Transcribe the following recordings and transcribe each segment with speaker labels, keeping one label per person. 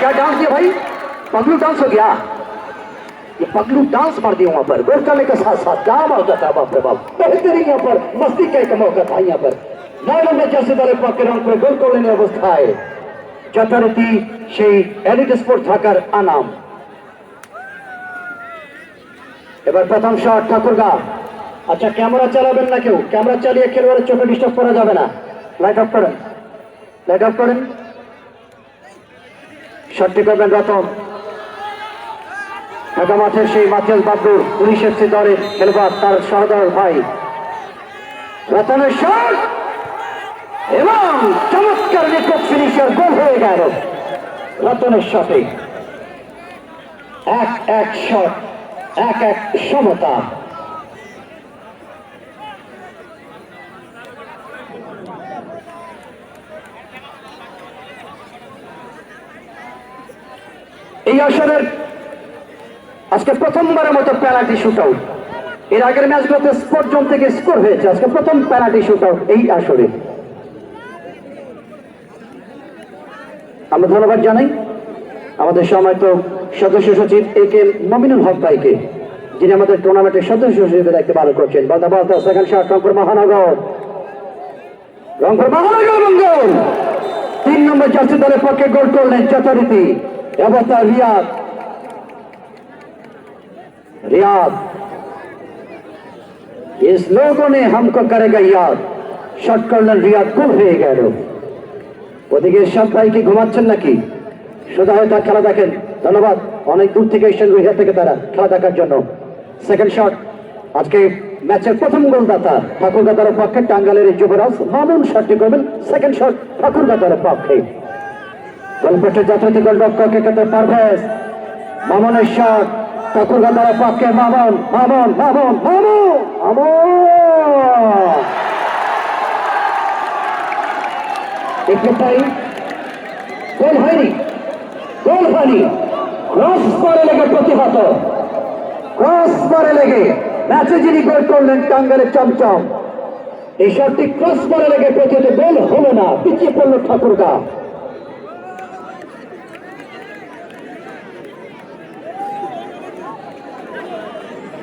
Speaker 1: क्या डांस किया भाई पगलू डांस हो गया ये पगलू डांस मार दिया वहां पर गोल करने के साथ साथ क्या मौका था बाप रे बाप बेहतरीन यहाँ पर मस्ती का एक मौका था यहाँ पर নয় নম্বর জার্সি দলের পক্ষে রং করে গোল করলেন এই অবস্থায় যথারীতি সেই এলিট স্পোর্ট ঢাকার আনাম এবার প্রথম শট ঠাকুরগা আচ্ছা ক্যামেরা চালাবেন না কেউ ক্যামেরা চালিয়ে খেলোয়াড়ের চোখে ডিস্টার্ব করা যাবে না লাইট অফ করেন লাইট অফ করেন শটটি করবেন রতন। ঢাকা মাঠের সেই মাতিয়াল বাবুর পুলিশ এফসি দলের খেলোয়াড় তার সহদর ভাই। রতনের শট! এবং চমৎকার নিকট ফিনিশার গোল হয়ে গেল রতনের শটে। এক এক শট, এক এক সমতা। এই আসরের আজকে প্রথমবারের মতো পেনাল্টি শুট আউট এর আগের ম্যাচগুলোতে স্পোর্ট জোন থেকে স্কোর হয়েছে। আজকে প্রথম পেনাল্টি শুট আউট এই আসরে। আমরা ধন্যবাদ জানাই। আমাদের সময়ত সদস্য সচিব এ কে মমিনুল হক ভাইকে, যিনি আমাদের টুর্নামেন্টের সদস্য সচিবের দায়িত্ব পালন করছেন। বাদাবাদ সেকেন্ড শট রংপুর মহানগর। রংপুর মহানগর মঙ্গল তিন নম্বর জার্সি দলের পক্ষে গোল করলেন যথারীতি। অবস্থা রিয়াদ रियाद इस लोगों ने हमको करेगा याद শট করলেন রিয়াদ খুব হয়ে গেল ওদিকে সব ভাই কি ঘুমাচ্ছেন নাকি সোজা হয়ে তার খেলা দেখেন ধন্যবাদ অনেক দূর থেকে এসেছেন রুহিয়া থেকে তারা খেলা দেখার জন্য সেকেন্ড শট আজকে ম্যাচের প্রথম গোলদাতা ঠাকুরগাতার পক্ষে টাঙ্গালের এই যুবরাজ মামুন শটটি করবেন সেকেন্ড শট ঠাকুরগাতার পক্ষে গল্পের যাত্রাতে গোলরক্ষক একাতে পারভেজ। মামনের শট ঠাকুরগাতার পক্ষে মামন মামন মামন মামন মামন। গোল হয়নি গোল হয়নি। ক্রস করে লেগে প্রতিহত। ক্রস করে লেগে ম্যাচে যিনি গোল করলেন টাঙ্গালের চমচম। এই শটটি ক্রস করে লেগে প্রতিহত, গোল হলো না, পিছিয়ে পড়ল ঠাকুরগা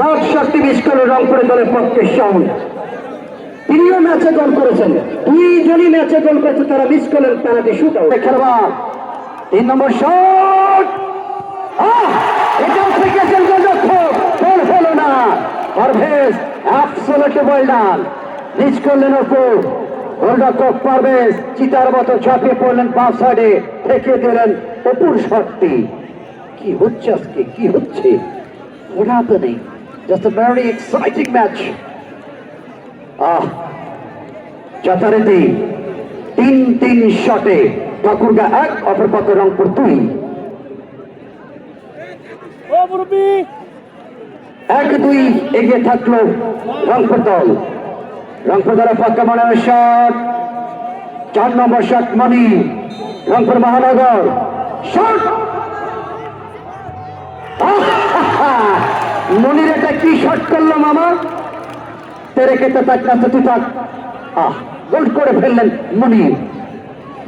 Speaker 1: থার্ড শক্তি মিস করল রংপুরের দলের পক্ষে শাউন তিনিও ম্যাচে গোল করেছেন। দুইজনই ম্যাচে গোল করেছে, তারা মিস করলেন পেনাল্টি শুট আউট খেলোয়াড় তিন নম্বর শট এটাও ফেকেছেন গোলরক্ষক। গোল হলো না। Parvez absolutely well done miss করলেন অপু। গোলরক্ষক পারভেজ, চিতার মতো ঝাঁপিয়ে পড়লেন বাঁ সাইডে থেকে দিলেন অপুর শটটি। কি হচ্ছে আজকে? কি হচ্ছে? What happening? Just a very exciting match. আহ যথারীতি তিন তিন শটে ঠাকুরগা এক অপরপক্ষ রংপুর দুই। এক দুই এগিয়ে থাকল রংপুর দল। রংপুর দলের পক্ষে মনে শট। চার নম্বর শট মণি রংপুর মহানগর। শট! মনির এটা কি শট করল মামা? তেরে কেটে তাক না তুই তাক। আহ, গোল করে ফেললেন মনির।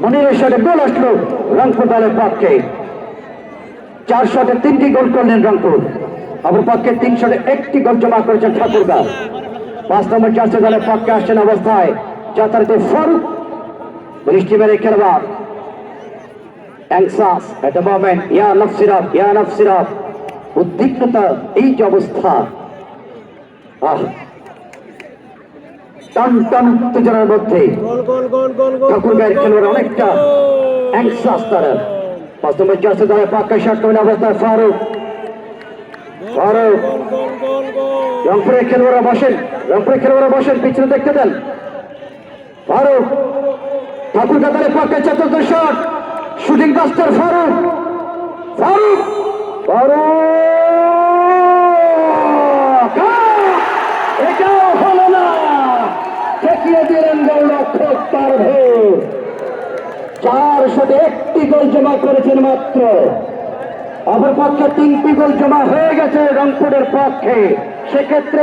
Speaker 1: মনিরের শটে গোল আসলো রংপুর দলের পক্ষে। চার শটে তিনটি গোল করলেন রংপুর। অপর পক্ষে তিন শটে একটি গোল জমা করেছেন ঠাকুরদা পাঁচ নম্বর চারশো দলের পক্ষে আসছেন অবস্থায় যথারীতি ফারুক। বৃষ্টি মেরে খেলোয়াড় অ্যাংসাস এট দ্য মোমেন্ট ইয়া নফসিরাপ ইয়া নফসিরাপ উদ্বিগ্নতা এই যে অবস্থা। আহ। টান টান উত্তেজনার মধ্যে। ঠাকুর গায়ের খেলোয়াড় অনেকটা অ্যাংসাস তারা। পাঁচ নম্বর জার্সি পাক্কা শট অবস্থায় ফারুক। ফারুক। রংপুরের খেলোয়াড়রা বসেন রংপুরের খেলোয়াড়রা বসেন পিছনে দেখতে দেন। ফারুক। ঠাকুর কাতারের পক্ষে চতুর্থ shot shooting master Farooq Farooq আহ! এটাও হলো না ঠেকিয়ে দিলেন গোলরক্ষক পারভেজ চার সাথে একটি গোল জমা করেছেন মাত্র। অপরপক্ষে তিনটি গোল জমা হয়ে গেছে রংপুরের পক্ষে। সেক্ষেত্রে